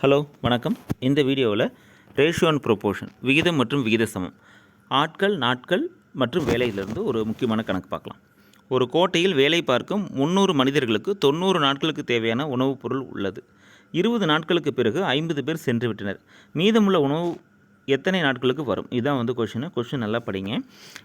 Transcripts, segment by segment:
Hello வணக்கம். இந்த வீடியோவில் ரேஷியோ அண்ட் ப்ரொப்போர்ஷன் விகிதம் மற்றும் விகித சமம் ஆட்கள் நாட்கள் மற்றும் வேலையிலிருந்து ஒரு முக்கியமான கணக்கு பார்க்கலாம். ஒரு கோட்டையில் வேலை பார்க்கும் முந்நூறு மனிதர்களுக்கு தொண்ணூறு நாட்களுக்கு தேவையான உணவுப் பொருள் உள்ளது. இருபது நாட்களுக்கு பிறகு ஐம்பது பேர் சென்று விட்டனர் மீதமுள்ள உணவு எத்தனை நாட்களுக்கு வரும்? இதுதான் வந்து கொஷின் கொஷின் நல்லா படிங்க.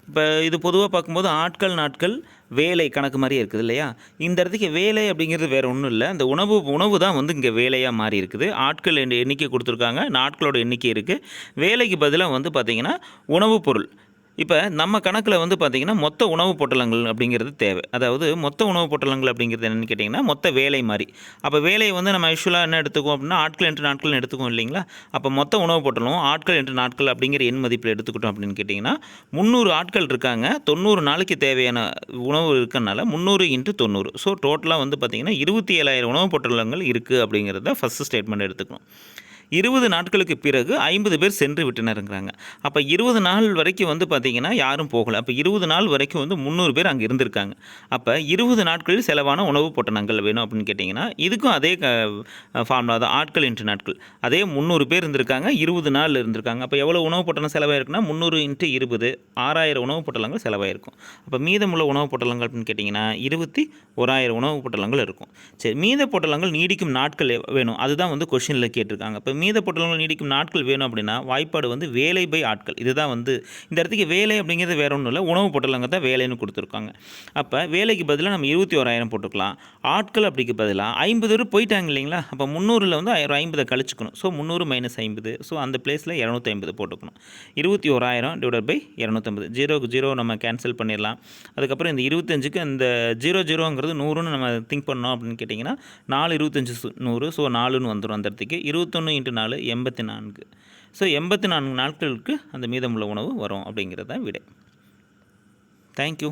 இப்போ இது பொதுவாக பார்க்கும்போது ஆட்கள் நாட்கள் வேலை கணக்கு மாதிரியே இருக்குது இல்லையா? இந்த இடத்துக்கு வேலை அப்படிங்கிறது வேறு ஒன்றும் இல்லை. இந்த உணவு உணவு தான் வந்து இங்கே வேலையாக மாறி இருக்குது. ஆட்கள் எண்ணிக்கை கொடுத்துருக்காங்க. நாட்களோட எண்ணிக்கை இருக்குது வேலைக்கு பதிலாக வந்து பார்த்திங்கன்னா உணவுப் பொருள். இப்போ நம்ம கணக்கில் வந்து பார்த்திங்கன்னா மொத்த உணவுப் பொட்டலங்கள் அப்படிங்கிறது தேவை. அதாவது மொத்த உணவுப் பொட்டலங்கள் அப்படிங்கிறது என்னென்னு கேட்டிங்கன்னா மொத்த வேலை மாதிரி அப்போ வேலையை வந்து நம்ம யூஸ்வலாக என்ன எடுத்துக்குவோம் அப்படின்னா ஆட்கள் என்று நாட்கள் எடுத்துக்குவோம் இல்லைங்களா? அப்போ மொத்த உணவுப் பொட்டலம் ஆட்கள் என்று நாட்கள் அப்படிங்கிற எண் மதிப்பில் எடுத்துக்கிட்டோம் அப்படின்னு கேட்டிங்கன்னா முந்நூறு ஆட்கள் இருக்காங்க. தொண்ணூறு நாளைக்கு தேவையான உணவு இருக்கறனால முந்நூறு இன்ட்டு தொண்ணூறு. ஸோ டோட்டலாக வந்து பார்த்திங்கன்னா இருபத்தி ஏழாயிரம் உணவுப் பொட்டலங்கள் இருக்குது அப்படிங்கிறத ஃபஸ்ட்டு ஸ்டேட்மெண்ட் எடுத்துக்கணும். இருபது நாட்களுக்கு பிறகு ஐம்பது பேர் சென்று விட்டனருங்கிறாங்க. அப்போ இருபது நாள் வரைக்கும் வந்து பார்த்திங்கன்னா யாரும் போகலை. அப்போ இருபது நாள் வரைக்கும் வந்து முந்நூறு பேர் அங்கே இருந்திருக்காங்க. அப்போ இருபது நாட்களில் செலவான உணவு பொட்டணங்கள் வேணும் அப்படின்னு கேட்டிங்கன்னா இதுக்கும் அதே ஃபார்முலா தான். ஆட்கள் இன்ட்டு நாட்கள். அதே முந்நூறு பேர் இருந்திருக்காங்க இருபது நாள் இருந்திருக்காங்க. அப்போ எவ்வளோ உணவு பொட்டணம் செலவாயிருக்குன்னா முந்நூறு இன்ட்டு இருபது ஆறாயிரம் உணவு பொட்டலங்கள் செலவாயிருக்கும். அப்போ மீதமுள்ள உணவு பொட்டலங்கள் அப்படின்னு கேட்டிங்கன்னா இருபத்தி ஓராயிரம் உணவு பொட்டலங்கள் இருக்கும். சரி மீத பொட்டலங்கள் நீடிக்கும் நாட்கள் வேணும். அதுதான் வந்து கொஷினில் கேட்டிருக்காங்க. இப்போ மீத பொட்டலங்கள் நீடிக்கும் நாட்கள் வேணும் அப்படின்னா வாய்ப்பாடு வந்து வேலை பை ஆட்கள். இதுதான் வந்து இந்த இடத்துக்கு வேலை அப்படிங்கிறது வேற ஒன்றும் இல்லை. உணவு பொட்டலங்க தான் வேலைன்னு கொடுத்துருக்காங்க. அப்போ வேலைக்கு பதிலாக நம்ம இருபத்தி ஓராயிரம் போட்டுக்கலாம். ஆட்கள் அப்படிக்கு பதிலாக ஐம்பது பேர் போயிட்டாங்க இல்லைங்களா? அப்போ முந்நூறில் வந்து ஆயிரம் ஐம்பதை கழிச்சுக்கணும். ஸோ முந்நூறு மைனஸ் ஐம்பது. ஸோ அந்த பிளேஸில் இரநூத்தி ஐம்பது போட்டுக்கணும். இருபத்தி ஓராயிரம் டிவைட் பை இரநூத்தம்பது. ஜீரோக்கு ஜீரோ நம்ம கேன்சல் பண்ணிடலாம். அதுக்கப்புறம் இந்த இருபத்தஞ்சுக்கு இந்த ஜீரோ ஜீரோங்கிறது நூறுன்னு நம்ம திங்க் பண்ணோம் அப்படின்னு கேட்டிங்கன்னா நாலு இருபத்தஞ்சு சு- நூறு. ஸோ நாலுன்னு வந்துடும் அந்த இடத்துக்கு. இருபத்தொன்று இன்ட்டு நாலு எண்பத்தி நான்கு ஸோ எண்பத்தி நான்கு நாட்களுக்கு அந்த மீதமுள்ள உணவு வரும் அப்படிங்கிறது தான் விடை தேங்க்யூ